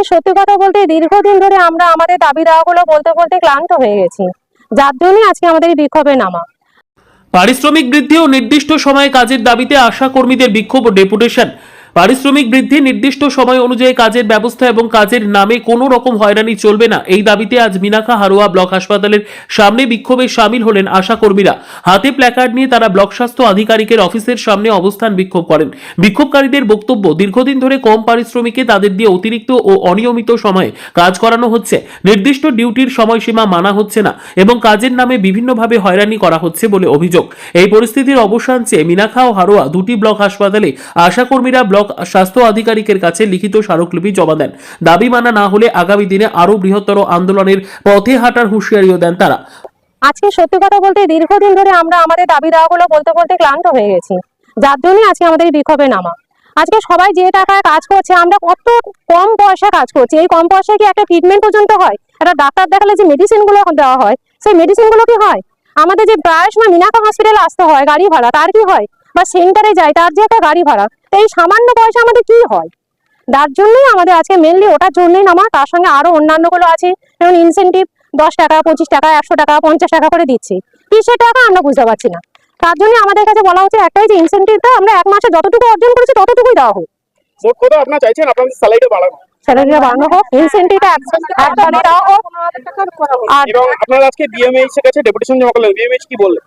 আজকে সত্যি কথা বলতে দীর্ঘদিন ধরে আমরা আমাদের দাবি দাওয়াগুলো বলতে বলতে ক্লান্ত হয়ে গেছি। যার জন্যই আজকে আমাদের বিক্ষোভে নামা। পারিশ্রমিক বৃদ্ধি ও নির্দিষ্ট সময়ে কাজের দাবিতে আশা কর্মীদের বিক্ষোভ ও ডেপুটেশন। পারিশ্রমিক বৃদ্ধি নির্দিষ্ট সময় অনুযায়ী কাজের ব্যবস্থা এবং কাজের নামে কোনো রকম হয়রানি চলবে না। এই দাবিতে আজ মিনাখা হারোয়া ব্লক হাসপাতালের সামনে বিক্ষোভে সামিল হলেন আশা কর্মীরা হাতে প্ল্যাকার্ড নিয়ে তারা ব্লক স্বাস্থ্য আধিকারিকের অফিসের সামনে অবস্থান বিক্ষোভ করেন। বিক্ষোভকারীদের বক্তব্য, দীর্ঘদিন ধরে কম পারিশ্রমিকে তাদের দিয়ে অতিরিক্ত ও অনিয়মিত সময়ে কাজ করানো হচ্ছে। নির্দিষ্ট ডিউটির সময়সীমা মানা হচ্ছে না এবং কাজের নামে বিভিন্নভাবে হয়রানি করা হচ্ছে বলে অভিযোগ। এই পরিস্থিতির অবসান চেয়ে মিনাখা ও হারোয়া দুটি ব্লক হাসপাতালে আশাকর্মীরা ব্লক স্বাস্থ্য আধিকারিকের কাছে লিখিত স্মারকলিপি জমা দেন। দাবি মানা না হলে আগামী দিনে আরও বৃহত্তর আন্দোলনের পথে হাঁটার হুঁশিয়ারিও দেন তারা। আজকে সত্যি কথা বলতে দীর্ঘদিন ধরে আমরা আমাদের দাবি দাওয়াগুলো বলতে বলতে ক্লান্ত হয়ে গেছি। যার জন্যই আজকে আমাদের বিক্ষোভে নামা। আজকে সবাই যে টাকায় কাজ করছে, আমরা কত কম পয়সা কাজ করছি। এই কম পয়সায় কি একটা ট্রিটমেন্ট পর্যন্ত হয়? একটা ডাক্তার দেখালে যে মেডিসিনগুলো দেওয়া হয়, সেই মেডিসিনগুলো কি হয়? আমাদের যে প্রায় সময় মিনাকা হসপিটালে আসতে হয়, গাড়ি ভাড়া, তার কি হয়? বা সেন্টারে যায় তার যে একটা গাড়ি ভাড়া তো এই সামান্য পয়সা আমাদের কি হয়? তার জন্যই আমাদের আজকে মেনলি ওটার জন্যই নামা তার সঙ্গে আরও অন্যান্যগুলো আছে যেমন ইনসেন্টিভ দশ টাকা পঁচিশ টাকা একশো টাকা পঞ্চাশ টাকা করে দিচ্ছি। কিসের টাকা আমরা বুঝতে পারছি না। তার জন্য আমাদের কাছে বলা হচ্ছে একটাই যে ইনসেন্টিভটা আমরা এক মাসে যতটুকু অর্জন করেছি ততটুকুই দেওয়া হোক। মোট কথা আপনারা চাইছেন আপনাদের স্যালারিটা বাড়ানো। স্যালারিটা বাড়ানো হোক ইনসেন্টিভটা একবারে দেওয়া হোক। আর এবং আপনারা আজকে বিএমএইচ এর কাছে ডেপুটেশন জমা করলেন। বিএমএইচ কি বললেন?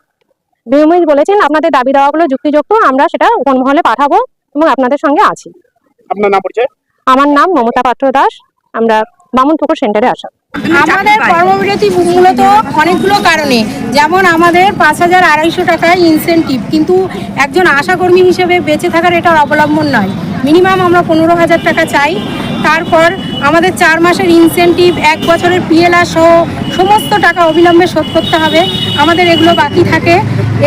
বিএমএইচ বলেছেন আপনাদের দাবি দেওয়াগুলো যুক্তিযুক্ত আমরা সেটা উপমহলে পাঠাবো এবং আপনাদের সঙ্গে আছি। আপনার নাম পরিচয়? আমার নাম মমতা পাত্র দাস আমরা বামুনপুকুর সেন্টারে আসা। আমাদের কর্মবিরতি মূলত অনেকগুলো কারণে যেমন আমাদের পাঁচ হাজার আড়াইশো টাকায় ইনসেন্টিভ কিন্তু একজন আশাকর্মী হিসেবে বেঁচে থাকার এটা অবলম্বন নয়। মিনিমাম আমরা পনেরো হাজার টাকা চাই তারপর আমাদের চার মাসের ইনসেন্টিভ এক বছরের পিএলআর সহ সমস্ত টাকা অবিলম্বে শোধ করতে হবে। আমাদের এগুলো বাকি থাকে।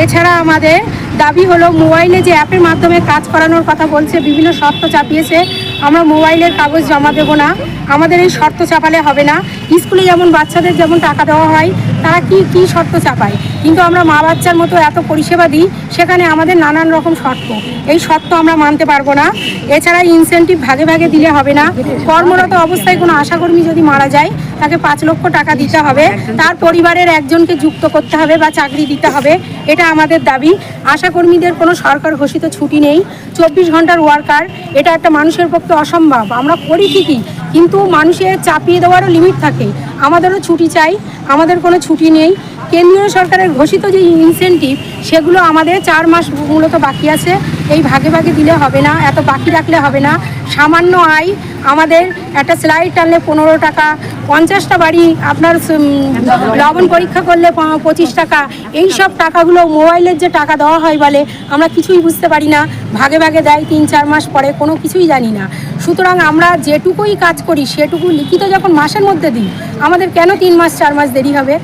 এছাড়া আমাদের দাবি হলো মোবাইলে যে অ্যাপের মাধ্যমে কাজ করানোর কথা বলছে, বিভিন্ন শর্ত চাপিয়েছে। আমরা মোবাইলের কাগজ জমা দেবো না। আমাদের এই শর্ত চাপালে হবে না। স্কুলে যেমন বাচ্চাদের যেমন টাকা দেওয়া হয়, তারা কি কি শর্ত চাপায়? কিন্তু আমরা মা বাচ্চার মতো এত পরিষেবা দিই, সেখানে আমাদের নানান রকম শর্ত। এই শর্ত আমরা মানতে পারব না। এছাড়া ইনসেন্টিভ ভাগে ভাগে দিলে হবে না। কর্মরত অবস্থায় কোনো আশাকর্মী যদি মারা যায়, তাকে পাঁচ লক্ষ টাকা দিতে হবে। তার পরিবারের একজনকে যুক্ত করতে হবে বা চাকরি দিতে হবে। এটা আমাদের দাবি। আশাকর্মীদের কোনো সরকার ঘোষিত ছুটি নেই। চব্বিশ ঘণ্টার ওয়ার্কার এটা একটা মানুষের পক্ষে অসম্ভব। আমরা করি ঠিকই, কিন্তু মানুষের চাপিয়ে দেওয়ারও লিমিট থাকে। আমাদেরও ছুটি চাই। আমাদের কোনো ছুটি নেই। কেন্দ্রীয় সরকারের ঘোষিত যে ইনসেন্টিভ সেগুলো আমাদের চার মাস মূলত বাকি আছে। এই ভাগে ভাগে দিলে হবে না, এত বাকি রাখলে হবে না। সামান্য আয় আমাদের একটা স্লাইড টানলে পনেরো টাকা, পঞ্চাশটা বাড়ি আপনার লবণ পরীক্ষা করলে পঁচিশ টাকা। এই সব টাকাগুলো মোবাইলের যে টাকা দেওয়া হয় বলে, আমরা কিছুই বুঝতে পারি না। ভাগে ভাগে দেয় তিন, চার মাস পরে, কোনো কিছুই জানি না। সুতরাং আমরা যেটুকুই কাজ করি, সেটুকু লিখিত যখন মাসের মধ্যে দিই, আমাদের কেন তিন মাস, চার মাস দেরি হবে?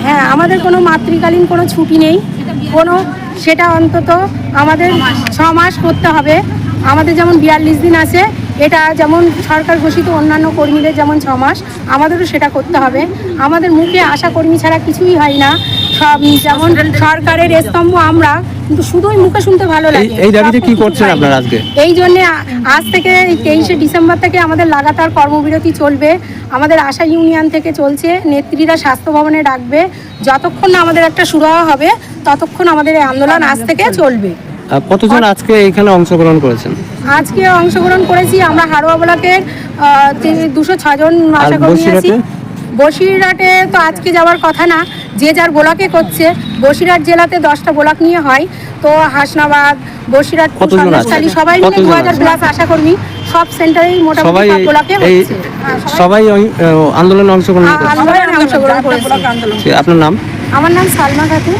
হ্যাঁ আমাদের কোনো মাতৃকালীন কোনো ছুটি নেই। কোনো, সেটা অন্তত আমাদের ছ মাস করতে হবে। আমাদের যেমন বিয়াল্লিশ দিন আছে এটা যেমন সরকার ঘোষিত অন্যান্য কর্মীদের যেমন ছ মাস আমাদেরও সেটা করতে হবে। আমাদের মুখে আশা কর্মী ছাড়া কিছুই হয় না। সব যেমন সরকারের স্তম্ভ আমরা কিন্তু শুধুই মুখে শুনতে ভালো লাগে। এই দাবিতে কি করছেন আপনারা আজকে? এই জন্য আজ থেকে তেইশে ডিসেম্বর থেকে আমাদের লাগাতার কর্মবিরতি চলবে। আমাদের আশা ইউনিয়ন থেকে চলছে নেত্রীরা স্বাস্থ্য ভবনে ডাকবে। যতক্ষণ না আমাদের একটা সুরাহা হবে ততক্ষণ আমাদের এই আন্দোলন আজ থেকে চলবে। কতজন আজকে এখানে অংশগ্রহণ করেছেন? আজকে অংশগ্রহণ করেছি আমরা হারোয়া ব্লকের দুশো ছজন আশা বসিরহাটে? তো আজকে যাওয়ার কথা না যে যার ব্লকে করছে বসিরহাট জেলাতে দশটা ব্লক নিয়ে হয়। তো হাসনাবাদ বসিরহাট সন্দেশখালী সবাই মিলে দু হাজার প্লাস আশা কর্মী সব সেন্টারেই মোটামুটি ব্লকে হ্যাঁ, সবাই আন্দোলনে অংশগ্রহণ আন্দোলনে অংশগ্রহণ করেছে। আপনার নাম? আমার নাম সালমা খাতুন